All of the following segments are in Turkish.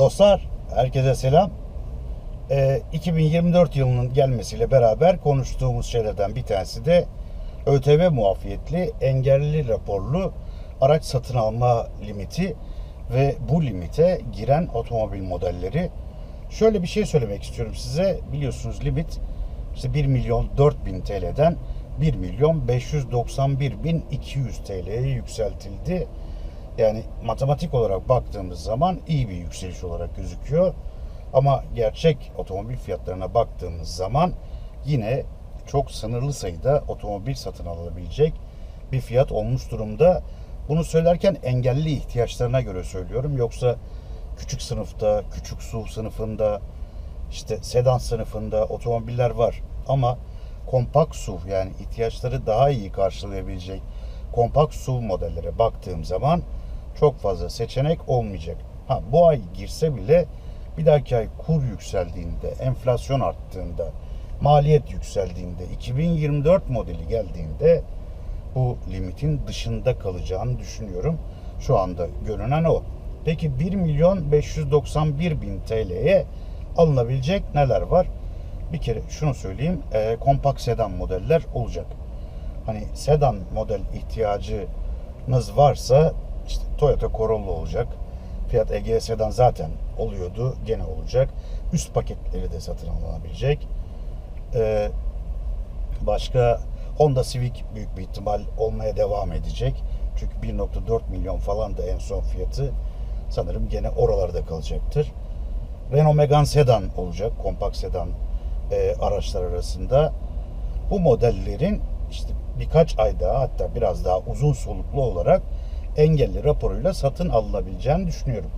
Dostlar, herkese selam. Ee, 2024 yılının gelmesiyle beraber konuştuğumuz şeylerden bir tanesi de ÖTV muafiyetli engelli raporlu araç satın alma limiti ve bu limite giren otomobil modelleri. Şöyle bir şey söylemek istiyorum size. Biliyorsunuz limit işte 1 milyon 4 bin TL'den 1 milyon 591 bin 200 TL'ye yükseltildi. Yani matematik olarak baktığımız zaman iyi bir yükseliş olarak gözüküyor. Ama gerçek otomobil fiyatlarına baktığımız zaman yine çok sınırlı sayıda otomobil satın alınabilecek bir fiyat olmuş durumda. Bunu söylerken engelli ihtiyaçlarına göre söylüyorum. Yoksa küçük sınıfta, küçük SUV sınıfında, işte sedan sınıfında otomobiller var. Ama kompakt SUV yani ihtiyaçları daha iyi karşılayabilecek kompakt SUV modellere baktığım zaman çok fazla seçenek olmayacak. Ha bu ay girse bile bir dahaki ay kur yükseldiğinde, enflasyon arttığında, maliyet yükseldiğinde, 2024 modeli geldiğinde bu limitin dışında kalacağını düşünüyorum. Şu anda görünen o. Peki 1 milyon 591 bin TL'ye alınabilecek neler var? Bir kere şunu söyleyeyim, e, kompakt sedan modeller olacak. Hani sedan model ihtiyacınız varsa işte Toyota Corolla olacak. Fiat Egea zaten oluyordu, gene olacak. Üst paketleri de satın alınabilecek. Ee, başka Honda Civic büyük bir ihtimal olmaya devam edecek. Çünkü 1.4 milyon falan da en son fiyatı sanırım gene oralarda kalacaktır. Renault Megane sedan olacak, kompakt sedan e, araçlar arasında. Bu modellerin işte birkaç ay daha hatta biraz daha uzun soluklu olarak engelli raporuyla satın alınabileceğini düşünüyorum.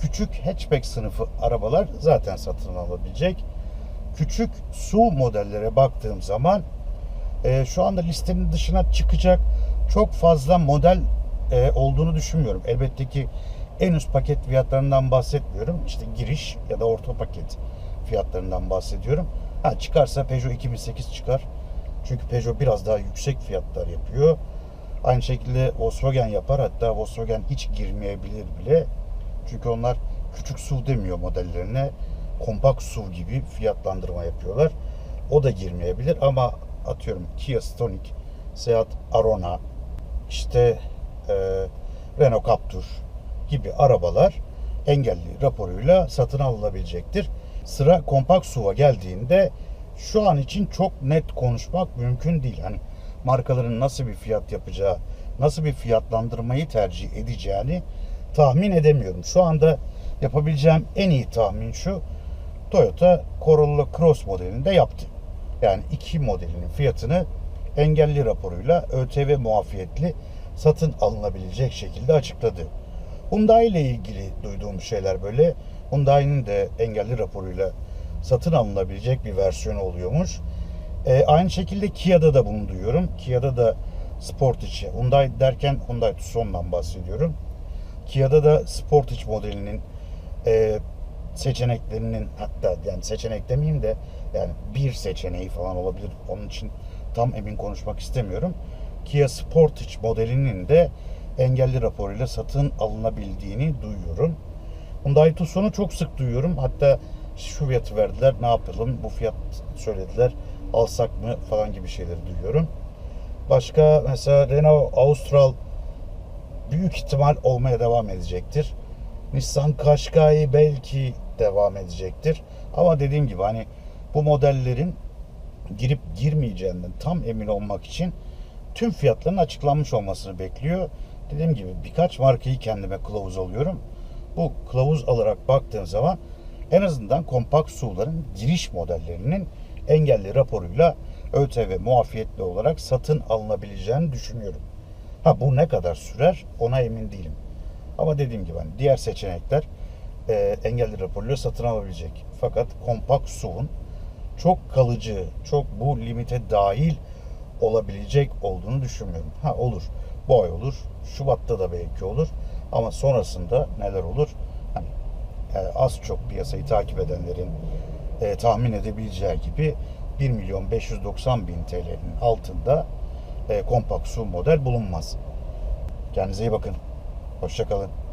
Küçük hatchback sınıfı arabalar zaten satın alabilecek. Küçük SUV modellere baktığım zaman e, şu anda listenin dışına çıkacak çok fazla model e, olduğunu düşünmüyorum. Elbette ki en üst paket fiyatlarından bahsetmiyorum. İşte giriş ya da orta paket fiyatlarından bahsediyorum. Ha çıkarsa Peugeot 2008 çıkar. Çünkü Peugeot biraz daha yüksek fiyatlar yapıyor. Aynı şekilde Volkswagen yapar. Hatta Volkswagen hiç girmeyebilir bile. Çünkü onlar küçük SUV demiyor modellerine. Kompakt SUV gibi fiyatlandırma yapıyorlar. O da girmeyebilir ama atıyorum Kia Stonic, Seat Arona, işte e, Renault Captur gibi arabalar engelli raporuyla satın alınabilecektir. Sıra kompakt SUV'a geldiğinde şu an için çok net konuşmak mümkün değil. Hani markaların nasıl bir fiyat yapacağı, nasıl bir fiyatlandırmayı tercih edeceğini tahmin edemiyorum. Şu anda yapabileceğim en iyi tahmin şu. Toyota Corolla Cross modelinde yaptı. Yani iki modelinin fiyatını engelli raporuyla ÖTV muafiyetli satın alınabilecek şekilde açıkladı. Hyundai ile ilgili duyduğum şeyler böyle. Hyundai'nin de engelli raporuyla satın alınabilecek bir versiyonu oluyormuş. E, aynı şekilde Kia'da da bunu duyuyorum. Kia'da da Sportage, Hyundai derken Hyundai Tucson'dan bahsediyorum. Kia'da da Sportage modelinin e, seçeneklerinin hatta yani seçenek demeyeyim de yani bir seçeneği falan olabilir. Onun için tam emin konuşmak istemiyorum. Kia Sportage modelinin de engelli raporuyla satın alınabildiğini duyuyorum. Hyundai Tucson'u çok sık duyuyorum. Hatta şu fiyatı verdiler ne yapalım bu fiyat söylediler alsak mı falan gibi şeyleri duyuyorum. Başka mesela Renault Austral büyük ihtimal olmaya devam edecektir. Nissan Qashqai belki devam edecektir. Ama dediğim gibi hani bu modellerin girip girmeyeceğinden tam emin olmak için tüm fiyatların açıklanmış olmasını bekliyor. Dediğim gibi birkaç markayı kendime kılavuz alıyorum. Bu kılavuz alarak baktığım zaman en azından kompakt SUV'ların giriş modellerinin engelli raporuyla ÖTV muafiyetli olarak satın alınabileceğini düşünüyorum. Ha bu ne kadar sürer ona emin değilim. Ama dediğim gibi hani diğer seçenekler e, engelli raporuyla satın alabilecek. Fakat kompakt SUV'un çok kalıcı, çok bu limite dahil olabilecek olduğunu düşünmüyorum. Ha olur. Bu ay olur. Şubat'ta da belki olur. Ama sonrasında neler olur? Hani e, az çok piyasayı takip edenlerin e, tahmin edebileceği gibi 1 milyon 590 bin TL'nin altında e, kompakt SUV model bulunmaz. Kendinize iyi bakın. Hoşçakalın.